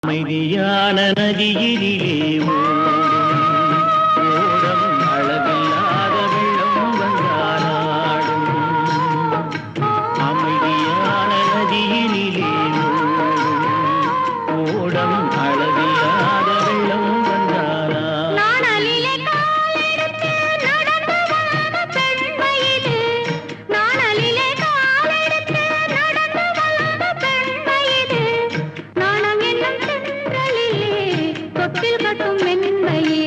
அமைதியான நதியிலே ஓடம். அளவில்லாத வெள்ளம் வந்தாடும் அமைதியான நதியிலே ஓடம். அளவில் పిలకటు మెన్నయే